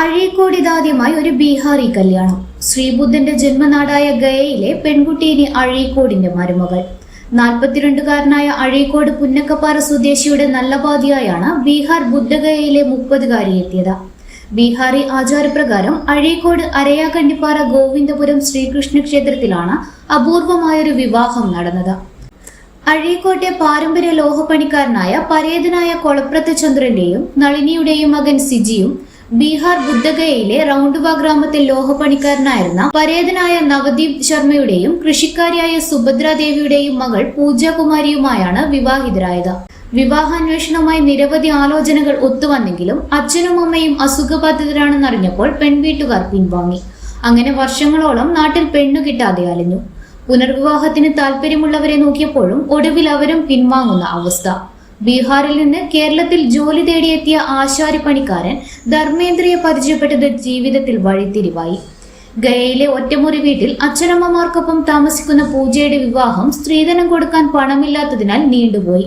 അഴീക്കോട് ഇതാദ്യമായി ഒരു ബീഹാറി കല്യാണം. ശ്രീബുദ്ധന്റെ ജന്മനാടായ ഗയയിലെ പെൺകുട്ടീനി അഴീക്കോടിന്റെ മരുമകൾ. നാൽപ്പത്തിരണ്ടുകാരനായ അഴീക്കോട് പുന്നക്കപ്പാറ സ്വദേശിയുടെ നല്ലപാതിയായാണ് ബീഹാർ ബുദ്ധഗയയിലെ മുപ്പതുകാരി എത്തിയത്. ബീഹാറി ആചാരപ്രകാരം അഴീക്കോട് അരയാക്കണ്ടിപ്പാറ ഗോവിന്ദപുരം ശ്രീകൃഷ്ണ ക്ഷേത്രത്തിലാണ് അപൂർവമായൊരു വിവാഹം നടന്നത്. അഴീക്കോട്ടെ പാരമ്പര്യ ലോഹപ്പണിക്കാരനായ പരേതനായ കൊളപ്രത്ത് ചന്ദ്രന്റെയും നളിനിയുടെയും മകൻ സിജിയും ബീഹാർ ബുദ്ധഗയയിലെ റൗണ്ടുവ ഗ്രാമത്തിൽ ലോഹപ്പണിക്കാരനായിരുന്ന പരേതനായ നവദീപ് ശർമ്മയുടെയും കൃഷിക്കാരിയായ സുഭദ്രാദേവിയുടെയും മകൾ പൂജാകുമാരിയുമായാണ് വിവാഹിതരായത്. വിവാഹാന്വേഷണവുമായി നിരവധി ആലോചനകൾ ഒത്തുവന്നെങ്കിലും അച്ഛനും അമ്മയും അസുഖബാധിതരാണെന്നറിഞ്ഞപ്പോൾ പെൺവീട്ടുകാർ പിൻവാങ്ങി. അങ്ങനെ വർഷങ്ങളോളം നാട്ടിൽ പെണ്ണു കിട്ടാതെ അലഞ്ഞു. പുനർവിവാഹത്തിന് താല്പര്യമുള്ളവരെ നോക്കിയപ്പോഴും ഒടുവിൽ അവരും പിൻവാങ്ങുന്ന അവസ്ഥ. ബീഹാറിൽ നിന്ന് കേരളത്തിൽ ജോലി തേടിയെത്തിയ ആശാരിപ്പണിക്കാരൻ ധർമ്മേന്ദ്രയെ പരിചയപ്പെട്ടത് ജീവിതത്തിൽ വഴിത്തിരിവായി. ഗയയിലെ ഒറ്റമുറി വീട്ടിൽ അച്ഛനമ്മമാർക്കൊപ്പം താമസിക്കുന്ന പൂജയുടെ വിവാഹം സ്ത്രീധനം കൊടുക്കാൻ പണമില്ലാത്തതിനാൽ നീണ്ടുപോയി.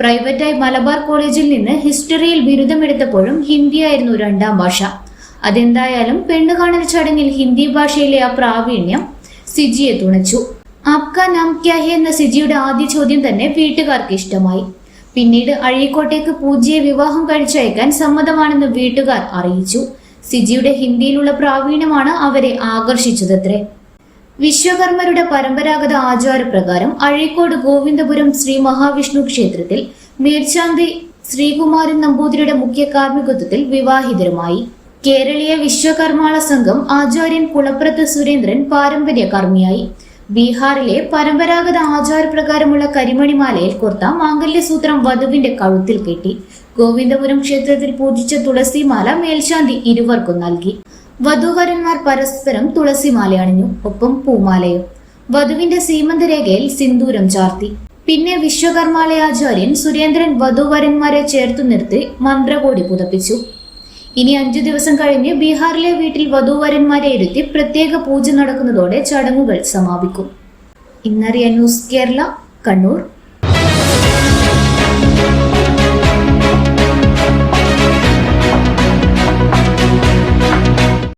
പ്രൈവറ്റായി മലബാർ കോളേജിൽ നിന്ന് ഹിസ്റ്ററിയിൽ ബിരുദമെടുത്തപ്പോഴും ഹിന്ദിയായിരുന്നു രണ്ടാം ഭാഷ. അതെന്തായാലും പെണ്ണുകാണൽ ചടങ്ങിൽ ഹിന്ദി ഭാഷയിലെ ആ പ്രാവീണ്യം സിജിയെ തുണച്ചു. ആപ്കാ നാം ക്യാ ഹെ എന്ന സിജിയുടെ ആദ്യ ചോദ്യം തന്നെ വീട്ടുകാർക്ക് ഇഷ്ടമായി. പിന്നീട് അഴീക്കോട്ടേക്ക് പൂജയെ വിവാഹം കഴിച്ചയക്കാൻ സമ്മതമാണെന്ന് വീട്ടുകാർ അറിയിച്ചു. സിജിയുടെ ഹിന്ദിയിലുള്ള പ്രാവീണ്യമാണ് അവരെ ആകർഷിച്ചതത്രേ. വിശ്വകർമ്മരുടെ പരമ്പരാഗത ആചാരപ്രകാരം അഴീക്കോട് ഗോവിന്ദപുരം ശ്രീ മഹാവിഷ്ണു ക്ഷേത്രത്തിൽ മേൽശാന്തി ശ്രീകുമാരൻ നമ്പൂതിരിയുടെ മുഖ്യ കാർമ്മികത്വത്തിൽ വിവാഹിതരുമായി. കേരളീയ വിശ്വകർമാള സംഘം ആചാര്യൻ കുളപ്രത്ത് സുരേന്ദ്രൻ പാരമ്പര്യ കർമ്മിയായി. ബീഹാറിലെ പരമ്പരാഗത ആചാരപ്രകാരമുള്ള കരിമണിമാലയിൽ കൊർത്ത മാംഗല്യസൂത്രം വധുവിന്റെ കഴുത്തിൽ കെട്ടി. ഗോവിന്ദപുരം ക്ഷേത്രത്തിൽ പൂജിച്ച തുളസിമാല മേൽശാന്തി ഇരുവർക്കും നൽകി. വധുവരന്മാർ പരസ്പരം തുളസിമാല അണിഞ്ഞു ഒപ്പം പൂമാലയും. വധുവിന്റെ സീമന്തരേഖയിൽ സിന്ദൂരം ചാർത്തി. പിന്നെ വിശ്വകർമാലയാചാര്യൻ സുരേന്ദ്രൻ വധുവരന്മാരെ ചേർത്തു നിർത്തി മന്ത്രകോടി പുതപ്പിച്ചു. ഇനി അഞ്ചു ദിവസം കഴിഞ്ഞ് ബീഹാറിലെ വീട്ടിൽ വധൂവരന്മാരെ ഇരുത്തി പ്രത്യേക പൂജ നടക്കുന്നതോടെ ചടങ്ങുകൾ സമാപിക്കും. ഇന്നറിയ ന്യൂസ് കേരള കണ്ണൂർ.